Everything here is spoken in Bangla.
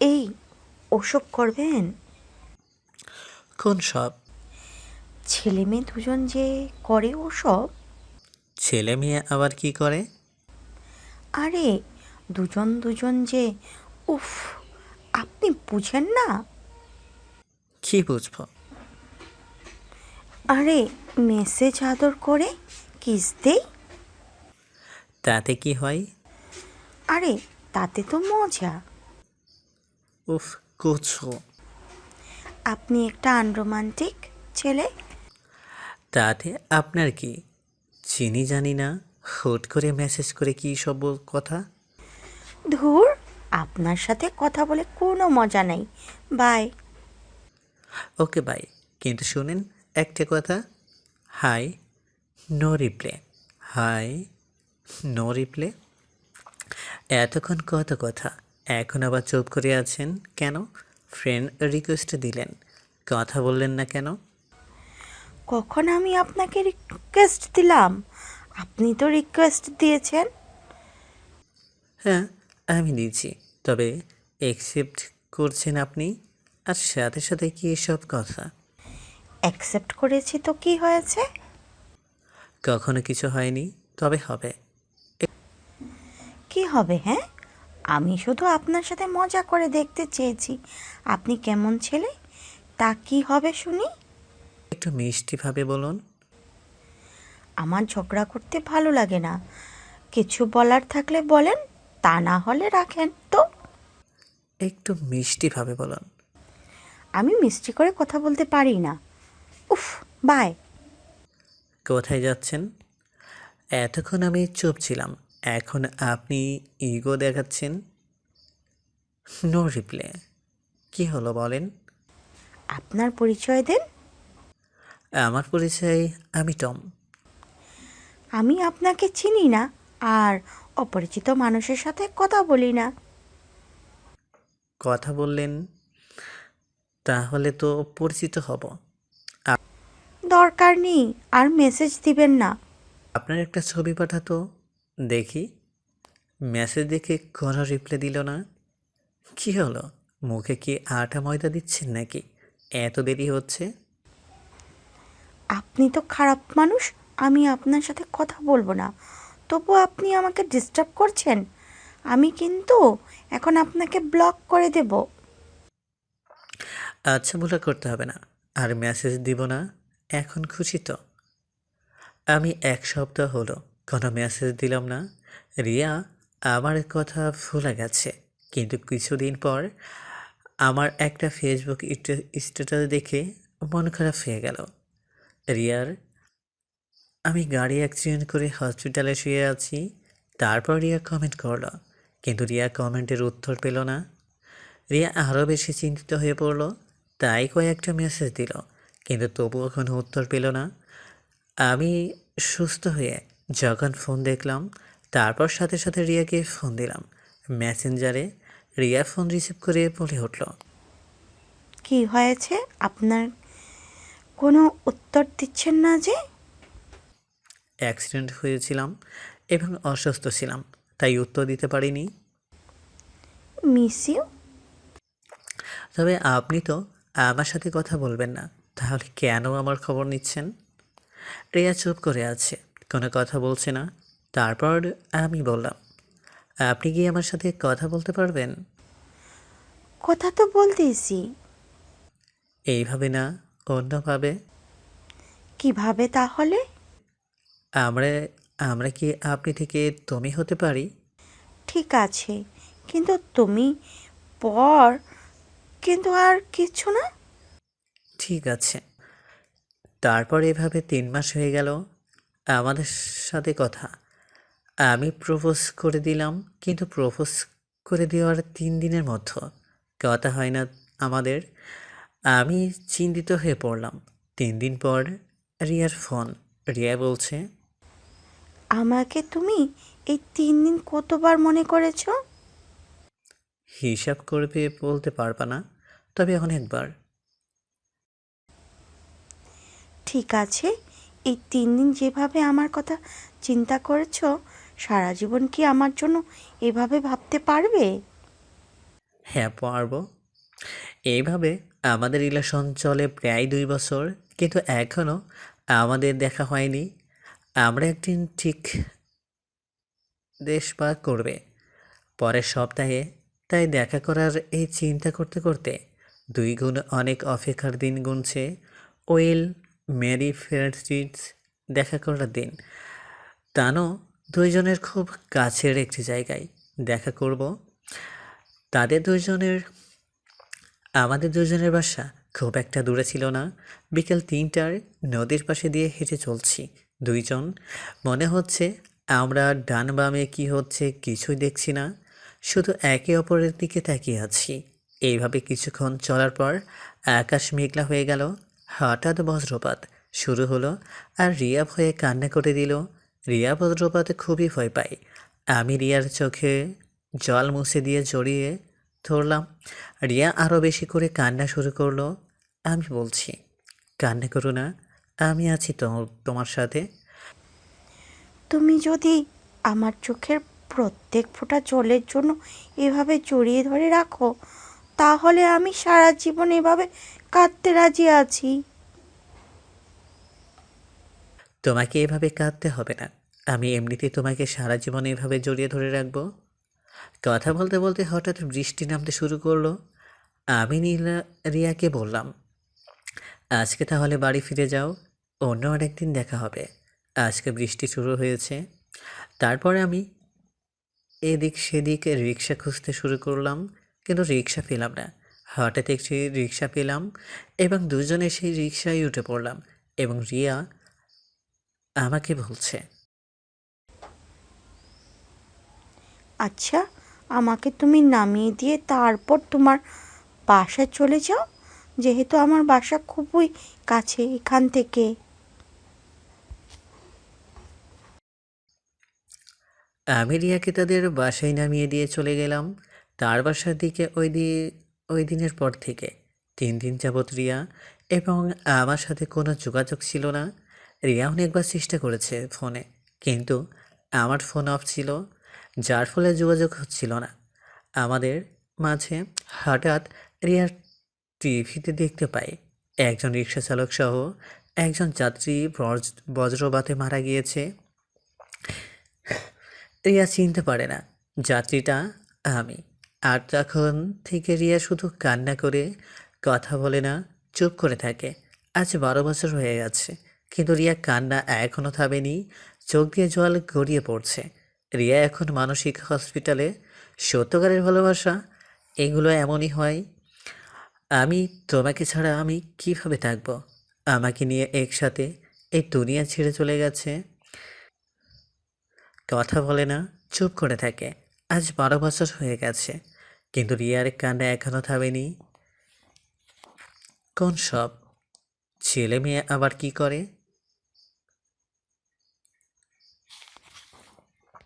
এই ওসব করবেন? কোন সব? ছেলে মেয়ে দুজন যে করে ওসব? ছেলে মেয়ে আবার কি করে? আরে দুজন দুজন যে উফ আপনি বুঝেন না। কি বুঝব? আরে মেসেজ আদর করে কিস দেই? তাতে কি হয়? আরে তাতে তো মজা। উফ কুছো আপনি একটা আনরোমান্টিক ছেলে? তাতে আপনার কি? চিনি জানি না। হুট করে মেসেজ করে কি সব কথা? ধুর আপনার সাথে কথা বলে কোনো মজা নেই। বাই। Okay bye. কিন্তু শুনেন একটা কথা। Hi no reply. Hi no reply. এতক্ষণ কত কথা। এখন আবার চুপ করে আছেন কেন? ফ্রেন্ড রিকোয়েস্ট দিলেন। কথা বললেন না কেন? কখন আমি আপনাকে রিকোয়েস্ট দিলাম? আপনি তো রিকোয়েস্ট দিয়েছেন। হ্যাঁ আমি দিচ্ছি তবে অ্যাকসেপ্ট করছেন আপনি? আর সাথে সাথে কি এসব কথা? অ্যাকসেপ্ট করেছি তো কি হয়েছে? কখনো কিছু হয়নি তবে হবে। কি হবে হ্যাঁ? আমি শুধু আপনার সাথে মজা করে দেখতে চেয়েছি। আপনি কেমন ছেলে? তা কি হবে শুনি? একটু মিষ্টিভাবে বলুন। আমার ঝগড়া করতে ভালো লাগে না। কিছু বলার থাকলে বলেন তা না হলে রাখেন তো। একটু মিষ্টিভাবে বলুন। আমি মিষ্টি করে কথা বলতে পারি না। উফ বাই। কোথায় যাচ্ছেন? এতক্ষণ আমি চুপ ছিলাম। এখন আপনি ইগো দেখাচ্ছেন? নো রিপ্লে কি হলো বলেন? আপনার পরিচয় দেন। আমার পরিচয় আমি টম। আমি আপনাকে চিনি না আর অপরিচিত মানুষের সাথে কথা বলি না। কথা বললেন তাহলে তো পরিচিত হব। দরকার নেই আর মেসেজ দিবেন না। আপনার একটা ছবি পাঠাতো? দেখি। মেসেজ দেখে কোনো রিপ্লাই দিল না। কি হলো? মুখে কি আটা ময়দা দিচ্ছেন নাকি? এত দেরি হচ্ছে? আপনি তো খারাপ মানুষ আমি আপনার সাথে কথা বলব না। তবু আপনি আমাকে ডিস্টার্ব করছেন। আমি কিন্তু এখন আপনাকে ব্লক করে দেব। আচ্ছা বলে করতে হবে না। আর মেসেজ দিব না? এখন খুশি তো? আমি এক সপ্তাহ হলো কোনো মেসেজ দিলাম না। রিয়া, আমার কথা ভুলে গেছে। কিন্তু কিছুদিন পর আমার একটা ফেসবুক স্ট্যাটাস দেখে মন খারাপ হয়ে গেল। রিয়ার, আমি গাড়ি অ্যাক্সিডেন্ট করে হসপিটালে শুয়ে আছি। তারপর রিয়া কমেন্ট করল, কিন্তু রিয়া কমেন্টের উত্তর পেল না। রিয়া আরও বেশি চিন্তিত হয়ে পড়ল, তাই কয়েকটা মেসেজ দিল, কিন্তু তবুও কোনো উত্তর পেল না। আমি সুস্থ হয়ে যখন ফোন দেখলাম তারপর সাথে সাথে রিয়াকে ফোন দিলাম। মেসেঞ্জারে রিয়া ফোন রিসিভ করে বলে উঠল কি হয়েছে? আপনার কোনো উত্তর দিচ্ছেন না যে? অ্যাক্সিডেন্ট হয়েছিলাম এবং অসুস্থ ছিলাম তাই উত্তর দিতে পারিনি। Miss you? তবে আপনি তো আমার সাথে কথা বলবেন না তাহলে কেন আমার খবর নিচ্ছেন? রিয়া চুপ করে আছে। কোনো কথা বলছে না। তারপর আমি বললাম আপনি কি আমার সাথে কথা বলতে পারবেন? কথা তো বলতেইছি। এইভাবে না অন্যভাবে? কীভাবে তাহলে? আমরা আমরা কি আপনি থেকে তুমি হতে পারি? ঠিক আছে কিন্তু তুমি পর কিন্তু আর কিছু না? ঠিক আছে। তারপর এভাবে তিন মাস হয়ে গেল আমাদের সাথে কথা। আমি প্রপোজ করে দিলাম কিন্তু প্রপোজ করে দেওয়ার তিন দিনের মধ্যে। কথা হয় না আমাদের। আমি চিন্তিত হয়ে পড়লাম। তিন দিন পর রিয়ার ফোন। রিয়া বলছে আমাকে তুমি এই তিন দিন কতবার মনে করেছ? হিসাব করবে বলতে পারবা না তবে অনেকবার। ঠিক আছে এই তিন দিন যেভাবে আমার কথা চিন্তা করেছ, সারা জীবন কি আমার জন্য এভাবে ভাবতে পারবে? হ্যাঁ পারব। এইভাবে আমাদের রিলেশন চলে প্রায় দুই বছর, কিন্তু এখনও আমাদের দেখা হয়নি। আমরা একদিন ঠিক দেশ পার করবে। পরের সপ্তাহে তাই দেখা করার এই চিন্তা করতে করতে দুই গুণ অনেক অপেক্ষার দিন গুনছে। ওয়েল মেরি ফ্রেন্ডস দেখা করার দিন। তানও দুইজনের খুব কাছের একটি জায়গায় দেখা করব। তাদের দুইজনের, আমাদের দুজনের বাসা খুব একটা দূরে ছিল না। বিকেল তিনটার নদীর পাশে দিয়ে হেঁটে চলছি দুইজন। মনে হচ্ছে আমরা ডান বামে কি হচ্ছে কিছুই দেখছি না। শুধু একে অপরের দিকে তাকিয়ে আছি। এইভাবে কিছুক্ষণ চলার পর আকাশ মেঘলা হয়ে গেল। হঠাৎ বজ্রপাত শুরু হলো আর রিয়া ভয়ে কান্না করে দিল। রিয়া বজ্রপাতে খুবই ভয় পায়। আমি রিয়ার চোখে জল মুছে দিয়ে জড়িয়ে ধরলাম। রিয়া আরও বেশি করে কান্না শুরু করল। আমি বলছি, কান্না করো না, আমি আছি তো তোমার সাথে। তুমি যদি আমার চোখের প্রত্যেক ফোঁটা জলের জন্য এভাবে জড়িয়ে ধরে রাখো, তাহলে আমি সারা জীবন এভাবে কাঁদতে রাজি আছি। তোমাকে এভাবে কাঁদতে হবে না। আমি এমনিতেই তোমাকে সারা জীবন এভাবে জড়িয়ে ধরে রাখব। কথা বলতে বলতে হঠাৎ বৃষ্টি নামতে শুরু করল। আমি নীলা, রিয়াকে বললাম, আজকে তাহলে বাড়ি ফিরে যাও। অন্য আরেকদিন দেখা হবে। আজকে বৃষ্টি শুরু হয়েছে। তারপরে আমি এদিক সেদিক রিক্সা খুঁজতে শুরু করলাম, কিন্তু রিক্সা পেলাম না। হঠাৎ একটি রিক্সা পেলাম এবং দুজনে সেই রিক্সায় উঠে পড়লাম এবং রিয়া আমাকে বলছে আচ্ছা আমাকে তুমি নামিয়ে দিয়ে তারপর তোমার বাসায় চলে যাও যেহেতু আমার বাসা খুবই কাছে এখান থেকে। আমি রিয়াকে তাদের বাসায় নামিয়ে দিয়ে চলে গেলাম। তার বাসার দিকে ওই দি ওই দিনের পর থেকে। তিন দিন যাবৎ রিয়া এবং আমার সাথে কোনো যোগাযোগ ছিল না। রিয়া অনেকবার চেষ্টা করেছে ফোনে, কিন্তু আমার ফোন অফ ছিল, যার ফলে যোগাযোগ হচ্ছিল না। আমাদের মাঝে হঠাৎ রিয়ার টিভিতে দেখতে পাই, একজন রিক্সা চালক সহ একজন যাত্রী বজ্র- বজ্রপাতে মারা গিয়েছে। রিয়া চিনতে পারে না, যাত্রীটা আমি। আর তখন থেকে রিয়া শুধু কান্না করে কথা বলে না, চুপ করে থাকে। আজ বারো বছর হয়ে গেছে, কিন্তু রিয়া কান্না এখনও থামেনি, চোখ দিয়ে জল গড়িয়ে পড়ছে। রিয়া এখন মানসিক হসপিটালে। সত্যকারের ভালোবাসা, এগুলো এমনই হয়, আমি তোমাকে ছাড়া আমি কীভাবে থাকব? আমাকে নিয়ে একসাথে এই দুনিয়া ছেড়ে চলে গেছে। কথা বলে না, চুপ করে থাকে। আজ বারো বছর হয়ে গেছে। কিন্তু রিয়ার কান্ডে এখনও থামেনি। কোন সব? ছেলে মেয়ে আবার কি করে?